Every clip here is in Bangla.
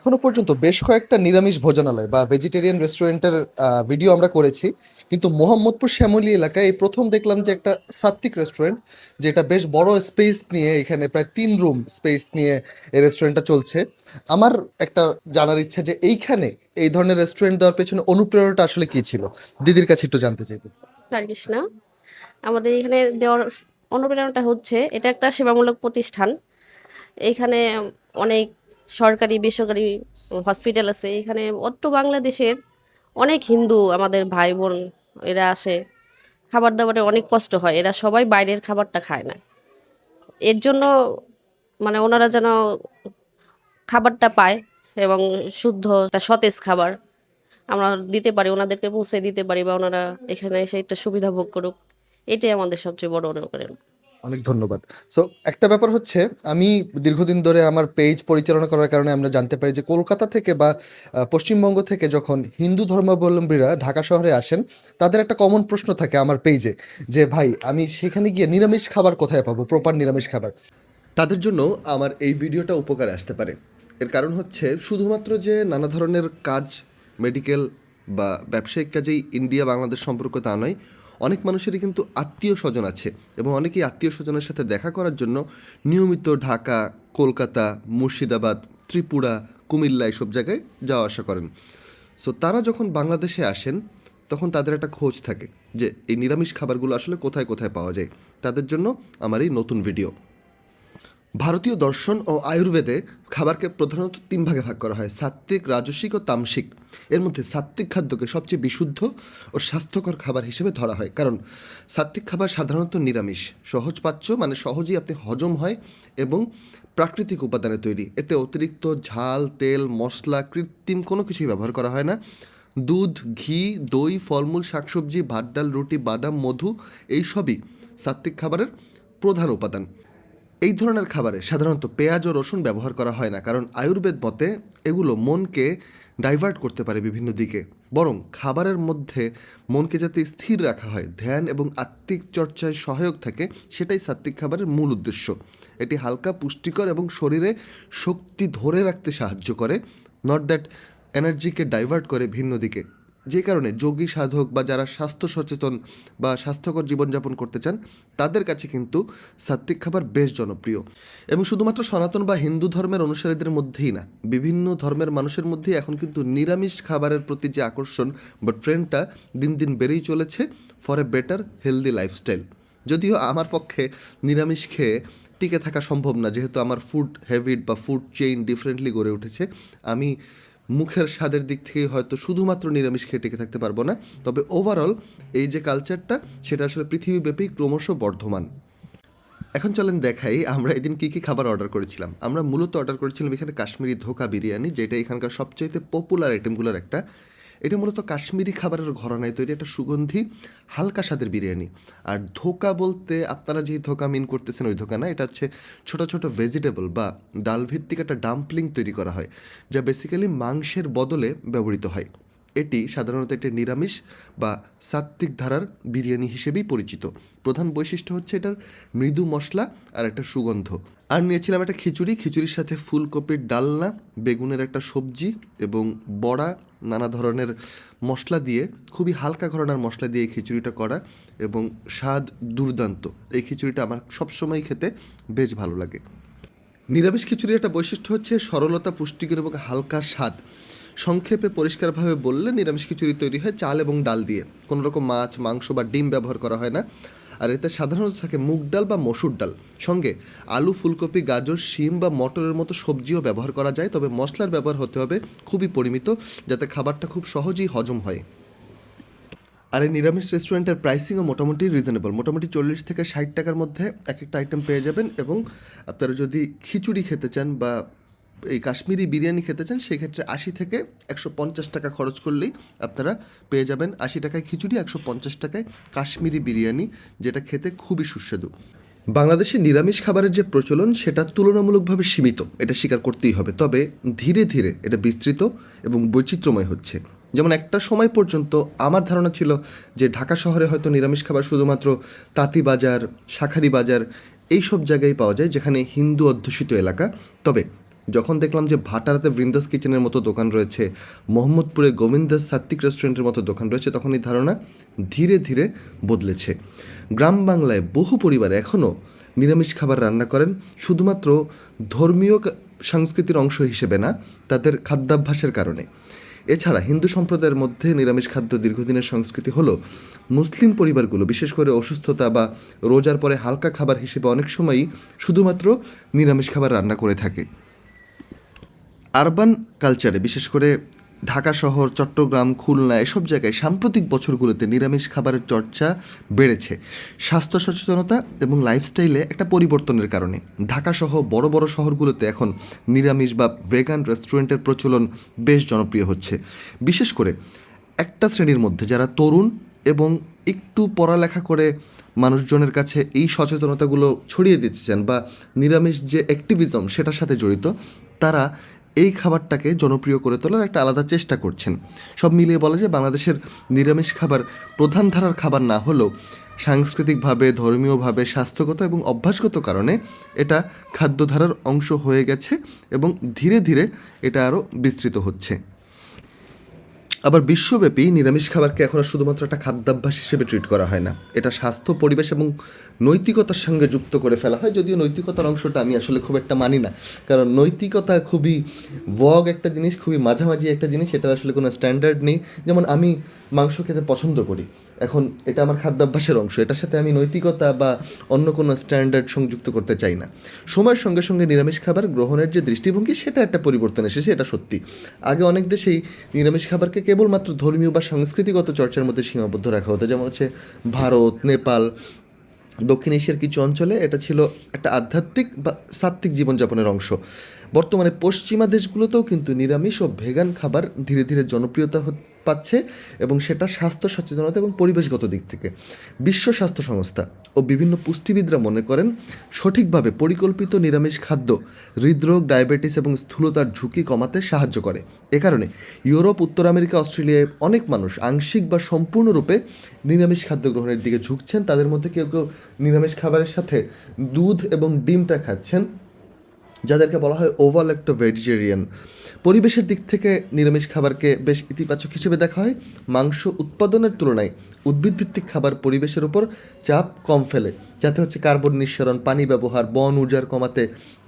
এখনও পর্যন্ত বেশ কয়েকটা নিরামিষ ভোজনালয় বা ভেজিটেরিয়ান রেস্টুরেন্টের ভিডিও আমরা করেছি। কিন্তু মোহাম্মদপুর শ্যামলী এলাকায় এই প্রথম দেখলাম যে একটা সাত্বিক রেস্টুরেন্ট যেটা বেশ বড় স্পেস নিয়ে, এখানে প্রায় তিন রুম স্পেস নিয়ে এই রেস্টুরেন্টটা চলছে। আমার একটা জানার ইচ্ছা যে এইখানে এই ধরনের রেস্টুরেন্ট দেওয়ার পেছনে অনুপ্রেরণাটা আসলে কি ছিল? দিদির কাছে একটু জানতে চাইব। আমাদের এখানে দেওয়ার অনুপ্রেরণাটা হচ্ছে, এটা একটা সেবামূলক প্রতিষ্ঠান। এখানে অনেক সরকারি, বেসরকারি হসপিটাল আছে। এখানে অত্র বাংলাদেশের অনেক হিন্দু আমাদের ভাই বোন এরা আসে। খাবার দাবারে অনেক কষ্ট হয়। এরা সবাই বাইরের খাবারটা খায় না। এর জন্য মানে ওনারা যেন খাবারটা পায় এবং শুদ্ধ, একটা সতেজ খাবার আমরা দিতে পারি, ওনাদেরকে পৌঁছে দিতে পারি বা ওনারা এখানে এসে একটা সুবিধা ভোগ করুক। এটাই আমাদের সবচেয়ে বড় অনুপ্রেরণা। অনেক ধন্যবাদ। সো একটা ব্যাপার হচ্ছে, আমি দীর্ঘদিন ধরে আমার পেজ পরিচালনা করার কারণে আমরা জানতে পারি যে কলকাতা থেকে বা পশ্চিমবঙ্গ থেকে যখন হিন্দু ধর্মাবলম্বীরা ঢাকা শহরে আসেন, তাদের একটা কমন প্রশ্ন থাকে আমার পেজে যে ভাই, আমি সেখানে গিয়ে নিরামিষ খাবার কোথায় পাবো? প্রপার নিরামিষ খাবার। তাদের জন্য আমার এই ভিডিওটা উপকারে আসতে পারে। এর কারণ হচ্ছে, শুধুমাত্র যে নানা ধরনের কাজ মেডিকেল বা ব্যবসায়িক কাজেই ইন্ডিয়া বাংলাদেশ সম্পর্ক তা নয় অনেক মানুষেরই কিন্তু আত্মীয় স্বজন আছে এবং অনেকেই আত্মীয় স্বজনের সাথে দেখা করার জন্য নিয়মিত ঢাকা, কলকাতা, মুর্শিদাবাদ, ত্রিপুরা, কুমিল্লা এসব জায়গায় যাওয়া আসা করেন। সো তারা যখন বাংলাদেশে আসেন, তখন তাদের একটা খোঁজ থাকে যে এই নিরামিষ খাবারগুলো আসলে কোথায় কোথায় পাওয়া যায়। তাদের জন্য আমার এই নতুন ভিডিও ভারতীয় দর্শন ও আয়ুর্বেদে খাবারকে প্রধানত তিন ভাগে ভাগ করা হয়, সাত্ত্বিক রাজসিক ও তামসিক। এর মধ্যে সাত্ত্বিক খাদ্যকে সবচেয়ে বিশুদ্ধ ও স্বাস্থ্যকর খাবার হিসেবে ধরা হয়। কারণ সাত্ত্বিক খাবার সাধারণত নিরামিষ সহজপাচ্য মানে সহজেই আপনি হজম হয় এবং প্রাকৃতিক উপাদানে তৈরি। এতে অতিরিক্ত ঝাল, তেল, মশলা, কৃত্রিম কোনো কিছুই ব্যবহার করা হয় না। দুধ, ঘি, দই, ফলমূল, শাকসবজি, ভাত, ডাল, রুটি, বাদাম, মধু, এইসবই সাত্ত্বিক খাবারের প্রধান উপাদান। এই ধরনের খাবারে সাধারণত পেঁয়াজ ও রসুন ব্যবহার করা হয় না, কারণ আয়ুর্বেদ মতে এগুলো মনকে ডাইভার্ট করতে পারে বিভিন্ন দিকে। বরং খাবারের মধ্যে মনকে যাতে স্থির রাখা হয়, ধ্যান এবং আত্মিক চর্চায় সহায়ক থাকে, সেটাই সাত্ত্বিক খাবারের মূল উদ্দেশ্য। এটি হালকা পুষ্টিকর এবং শরীরে শক্তি ধরে রাখতে সাহায্য করে নট দ্যাট এনার্জিকে ডাইভার্ট করে ভিন্ন দিকে। যে কারণে যোগী, সাধক বা যারা স্বাস্থ্য সচেতন বা স্বাস্থ্যকর জীবনযাপন করতে চান, তাদের কাছে কিন্তু সাত্ত্বিক খাবার বেশ জনপ্রিয়। এবং শুধুমাত্র সনাতন বা হিন্দু ধর্মের অনুসারীদের মধ্যেই না, বিভিন্ন ধর্মের মানুষের মধ্যেই এখন কিন্তু নিরামিষ খাবারের প্রতি যে আকর্ষণ বা ট্রেন্ডটা দিন দিন বেড়েই চলেছে for a better healthy lifestyle যদিও আমার পক্ষে নিরামিষ খেয়ে টিকে থাকা সম্ভব না, যেহেতু আমার ফুড হ্যাবিট বা ফুড চেইন ডিফারেন্টলি গড়ে উঠেছে। আমি মুখের স্বাদের দিক থেকে হয়তো শুধুমাত্র নিরামিষ খেয়ে টিকে থাকতে পারব না। তবে ওভারঅল এই যে কালচারটা সেটা আসলে পৃথিবীব্যাপী ক্রমশ বর্ধমান। এখন চলেন দেখাই আমরা এদিন কী কী খাবার অর্ডার করেছিলাম। আমরা মূলত অর্ডার করেছিলাম এখানে কাশ্মীরি ধোকা বিরিয়ানি, যেটা এখানকার সবচাইতে পপুলার আইটেমগুলোর একটা। এটা মূলত কাশ্মীরি খাবারের ঘরানায় তৈরি একটা সুগন্ধি, হালকা স্বাদের বিরিয়ানি। আর ধোকা বলতে আপনারা যেই ধোকা মিন করতেছেন ওই ধোকা না, এটা হচ্ছে ছোট ছোট ভেজিটেবল বা ডাল ভিত্তিক একটা ডাম্পলিং তৈরি করা হয়, যা বেসিক্যালি মাংসের বদলে ব্যবহৃত হয়। এটি সাধারণত একটি নিরামিষ বা সাত্ত্বিক ধারার বিরিয়ানি হিসেবেই পরিচিত। প্রধান বৈশিষ্ট্য হচ্ছে এটার মৃদু মশলা আর একটা সুগন্ধ। আর নিয়েছিলাম একটা খিচুড়ি, খিচুড়ির সাথে ফুলকপির ডালনা, বেগুনের একটা সবজি এবং বড়া নানা ধরনের মশলা দিয়ে, খুবই হালকা ঘরনার মশলা দিয়ে এই খিচুড়িটা করা এবং স্বাদ দুর্দান্ত। এই খিচুড়িটা আমার সবসময় খেতে বেশ ভালো লাগে। নিরামিষ খিচুড়ির একটা বৈশিষ্ট্য হচ্ছে সরলতা, পুষ্টিগুণ এবং হালকা স্বাদ। সংক্ষেপে পরিষ্কারভাবে বললে নিরামিষ খিচুড়ি তৈরি হয় চাল এবং ডাল দিয়ে। কোনো রকম মাছ, মাংস বা ডিম ব্যবহার করা হয় না। আর এতে সাধারণত থাকে মুগ ডাল বা মসুর ডাল। সঙ্গে আলু, ফুলকপি, গাজর, শিম বা মটরের মতো সবজিও ব্যবহার করা যায়, তবে মশলার ব্যবহার হতে হবে খুবই পরিমিত, যাতে খাবারটা খুব সহজেই হজম হয়। আর এই নিরামিষ রেস্টুরেন্টের প্রাইসিংও মোটামুটি রিজনেবল মোটামুটি চল্লিশ থেকে ষাট টাকার মধ্যে এক একটা আইটেম পেয়ে যাবেন এবং আপনারা যদি খিচুড়ি খেতে চান বা এই কাশ্মীরি বিরিয়ানি খেতে চান, সেক্ষেত্রে আশি থেকে একশো পঞ্চাশ টাকা খরচ করলেই আপনারা পেয়ে যাবেন আশি টাকায় খিচুড়ি, একশো পঞ্চাশ টাকায় কাশ্মীরি বিরিয়ানি, যেটা খেতে খুবই সুস্বাদু। বাংলাদেশে নিরামিষ খাবারের যে প্রচলন, সেটা তুলনামূলকভাবে সীমিত, এটা স্বীকার করতেই হবে। তবে ধীরে ধীরে এটা বিস্তৃত এবং বৈচিত্র্যময় হচ্ছে। যেমন একটা সময় পর্যন্ত আমার ধারণা ছিল যে ঢাকা শহরে হয়তো নিরামিষ খাবার শুধুমাত্র তাঁতি বাজার শাখারি বাজার এই সব জায়গায় পাওয়া যায়, যেখানে হিন্দু অধ্যুষিত এলাকা। তবে যখন দেখলাম যে ভাটারাতে বৃন্দাস কিচেনের মতো দোকান রয়েছে, মোহাম্মদপুরে গোবিন্দাস সাত্বিক রেস্টুরেন্টের মতো দোকান রয়েছে, তখন এই ধারণা ধীরে ধীরে বদলেছে। গ্রাম বাংলায় বহু পরিবার এখনও নিরামিষ খাবার রান্না করেন, শুধুমাত্র ধর্মীয় সংস্কৃতির অংশ হিসেবে না, তাদের খাদ্যাভ্যাসের কারণে। এছাড়া হিন্দু সম্প্রদায়ের মধ্যে নিরামিষ খাদ্য দীর্ঘদিনের সংস্কৃতি হলো মুসলিম পরিবারগুলো, বিশেষ করে অসুস্থতা বা রোজার পরে হালকা খাবার হিসেবে অনেক সময়ই শুধুমাত্র নিরামিষ খাবার রান্না করে থাকে। আরবান কালচারে বিশেষ করে ঢাকা শহর, চট্টগ্রাম, খুলনা, এসব জায়গায় সাম্প্রতিক বছরগুলোতে নিরামিষ খাবারের চর্চা বেড়েছে। স্বাস্থ্য সচেতনতা এবং লাইফস্টাইলে একটা পরিবর্তনের কারণে। ঢাকা সহ বড় বড় শহরগুলোতে এখন নিরামিষ বা ভেগান রেস্টুরেন্টের প্রচলন বেশ জনপ্রিয় হচ্ছে। বিশেষ করে একটা শ্রেণির মধ্যে যারা তরুণ এবং একটু পড়ালেখা করে মানুষজনের কাছে এই সচেতনতাগুলো ছড়িয়ে দিতে চান বা নিরামিষ যে অ্যাক্টিভিজম সেটার সাথে জড়িত, তারা এই খাবারটাকে জনপ্রিয় করে তোলার একটা আলাদা চেষ্টা করছেন। সব মিলিয়ে বলা যায় বাংলাদেশের নিরামিষ খাবার প্রধান ধারার খাবার না হলেও সাংস্কৃতিকভাবে, ধর্মীয়ভাবে, স্বাস্থ্যগত এবং অভ্যাসগত কারণে এটা খাদ্যধারার অংশ হয়ে গেছে এবং ধীরে ধীরে এটা আরও বিস্তৃত হচ্ছে। আবার বিশ্বব্যাপী নিরামিষ খাবারকে এখন আর শুধুমাত্র একটা খাদ্যাভ্যাস হিসেবে ট্রিট করা হয় না। এটা স্বাস্থ্য, পরিবেশ এবং নৈতিকতার সঙ্গে যুক্ত করে ফেলা হয়। যদিও নৈতিকতার অংশটা আমি আসলে খুব একটা মানি না। কারণ নৈতিকতা খুবই ভগ একটা জিনিস, খুবই মাঝামাঝি একটা জিনিস। এটা আসলে কোনো স্ট্যান্ডার্ড নেই। যেমন আমি মাংস খেতে পছন্দ করি। এখন এটা আমার খাদ্যাভ্যাসের অংশ, এটার সাথে আমি নৈতিকতা বা অন্য কোনো স্ট্যান্ডার্ড সংযুক্ত করতে চাই না। সময়ের সঙ্গে সঙ্গে নিরামিষ খাবার গ্রহণের যে দৃষ্টিভঙ্গি, সেটা একটা পরিবর্তন এসেছে, এটা সত্যি। আগে অনেক দেশেই নিরামিষ খাবারকে কেবলমাত্র ধর্মীয় বা সাংস্কৃতিগত চর্চার মধ্যে সীমাবদ্ধ রাখা হতো, যেমন হচ্ছে ভারত, নেপাল, দক্ষিণ এশিয়ার কিছু অঞ্চলে এটা ছিল একটা আধ্যাত্মিক বা সাত্ত্বিক জীবনযাপনের অংশ। বর্তমানে পশ্চিমা দেশগুলোতেও কিন্তু নিরামিষ ও ভেগান খাবার ধীরে ধীরে জনপ্রিয়তা পাচ্ছে এবং সেটা স্বাস্থ্য সচেতনতা এবং পরিবেশগত দিক থেকে। বিশ্ব স্বাস্থ্য সংস্থা ও বিভিন্ন পুষ্টিবিদরা মনে করেন, সঠিকভাবে পরিকল্পিত নিরামিষ খাদ্য হৃদরোগ, ডায়াবেটিস এবং স্থূলতার ঝুঁকি কমাতে সাহায্য করে। এ কারণে ইউরোপ, উত্তর আমেরিকা, অস্ট্রেলিয়ায় অনেক মানুষ আংশিক বা সম্পূর্ণরূপে নিরামিষ খাদ্য গ্রহণের দিকে ঝুঁকছেন। তাদের মধ্যে কেউ কেউ নিরামিষ খাবারের সাথে দুধ এবং ডিমটা খাচ্ছেন। যাদেরকে বলা হয় ওভাল একটা ভেজিটেরিয়ান পরিবেশের দিক থেকে নিরামিষ খাবারকে বেশ ইতিবাচক হিসেবে দেখা হয়। মাংস উৎপাদনের তুলনায় উদ্ভিদভিত্তিক খাবার পরিবেশের উপর চাপ কম ফেলে, যাতে হচ্ছে কার্বন নিঃসরণ, পানি ব্যবহার, বন উজাড় কমাতে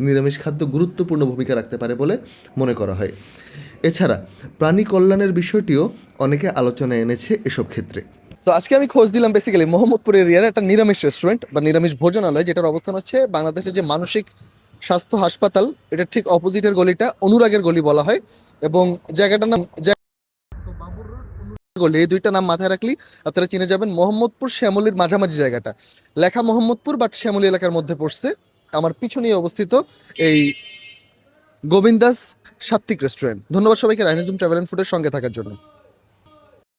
নিরামিষ খাদ্য গুরুত্বপূর্ণ ভূমিকা রাখতে পারে বলে মনে করা হয়। এছাড়া প্রাণী কল্যাণের বিষয়টিও অনেকে আলোচনায় এনেছে এসব ক্ষেত্রে। তো আজকে আমি খোঁজ দিলাম বেসিক্যালি মোহাম্মদপুর এরিয়ার একটা নিরামিষ রেস্টুরেন্ট বা নিরামিষ ভোজনালয়, যেটার অবস্থান হচ্ছে বাংলাদেশের যে মানসিক স্বাস্থ্য হাসপাতাল এটার ঠিক অপোজিটের গলিটা, অনুরাগের গলি বলা হয়। এবং জায়গাটার নাম গলি। এই দুইটা নাম মাথায় রাখলি আপনারা চিনে যাবেন, মোহাম্মদপুর শ্যামলির মাঝামাঝি জায়গাটা। লেখা মোহাম্মদপুর বাট শ্যামলী এলাকার মধ্যে পড়ছে। আমার পিছনে অবস্থিত এই গোবিন্দাস সাত্বিক রেস্টুরেন্ট ধন্যবাদ সবাইকে রাইনিজম ট্রাভেল অ্যান্ড ফুডের সঙ্গে থাকার জন্য।